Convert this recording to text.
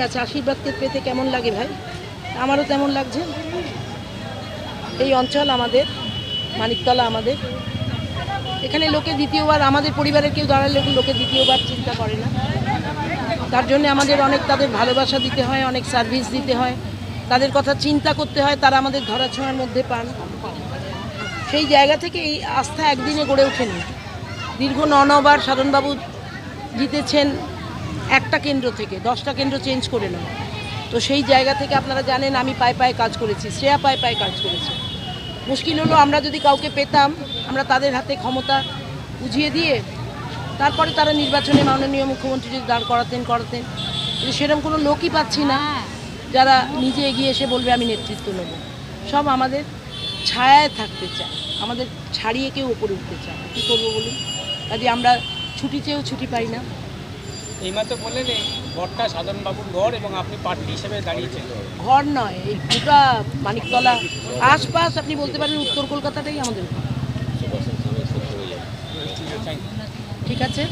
আছে? আশীর্বাদ পেতে কেমন লাগে ভাই? আমারও তেমন লাগছে। এই অঞ্চল আমাদের, মানিকতলা আমাদের। এখানে লোকে দ্বিতীয়বার, আমাদের পরিবারের কেউ দাঁড়ালে লোকে দ্বিতীয়বার চিন্তা করে না। তার জন্য আমাদের অনেক তাদের ভালোবাসা দিতে হয়, অনেক সার্ভিস দিতে হয়। তাদের কথা চিন্তা করতে হয়, তারা আমাদের ধরাছোঁয়ার মধ্যে পান। সেই জায়গা থেকে এই আস্থা একদিনে গড়ে ওঠেনি। দীর্ঘ নবার সাধনবাবু জিতেছেন। একটা কেন্দ্র থেকে দশটা কেন্দ্র চেঞ্জ করে নয় তো সেই জায়গা থেকে আপনারা জানেন আমি পায়ে পায়ে কাজ করেছি শ্রেয়া পায়ে পায়ে কাজ করেছি। মুশকিল হলো আমরা যদি কাউকে পেতাম আমরা তাদের হাতে ক্ষমতা বুঝিয়ে দিয়ে তারপরে তারা নির্বাচনে মাননীয় মুখ্যমন্ত্রী যদি দাঁড় করাতেন করাতেন। কিন্তু সেরকম কোনো লোকই পাচ্ছি না যারা নিজে এগিয়ে এসে বলবে আমি নেতৃত্ব নেব। সব আমাদের ছায়ায় থাকতে চায়। আমাদের ছাড়িয়ে কেউ উপরে উঠতে চায় কী করব বলুন? কাজে আমরা ছুটি চেয়েও ছুটি পাই না। এইমাত্র বললেন এই ঘরটা সাধারণবাবুর ঘর এবং আপনি পার্টি হিসেবে দাঁড়িয়েছেন ঘর নয় এই পুরা মানিকতলা আশপাশ আপনি বলতে পারেন উত্তর কলকাতাটাই আমাদের। ঠিক আছে